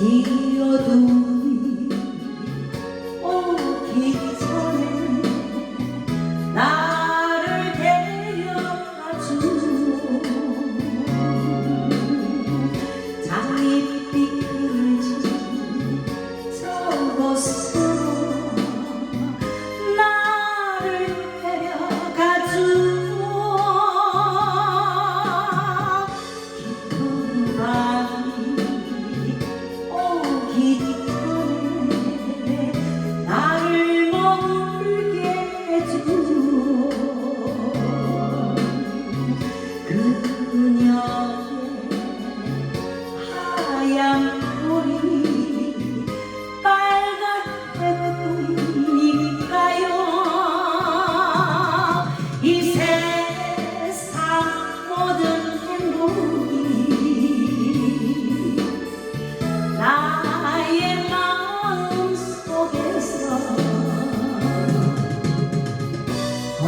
이 어둠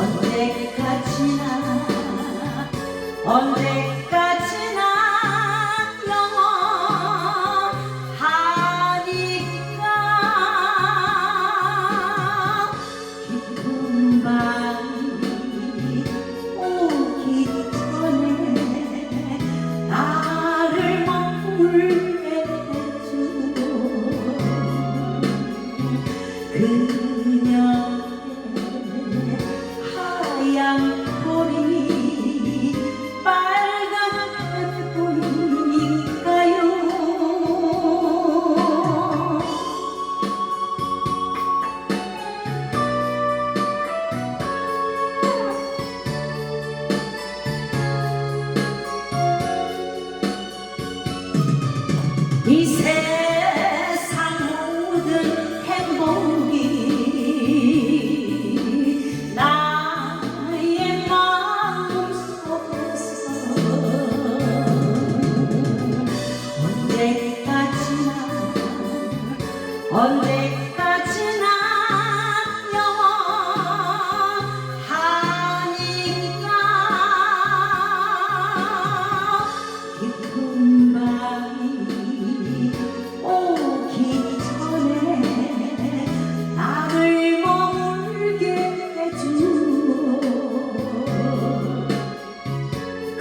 언제까지나 언제까지나 영원하니까. 깊은 밤이 오기 전에 나를 머물게 해주고 그 이 세상 모든 행복이 나의 마음 속에서 언제까지나 언제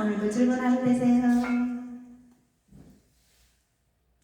오늘도 즐거운 하루 되세요.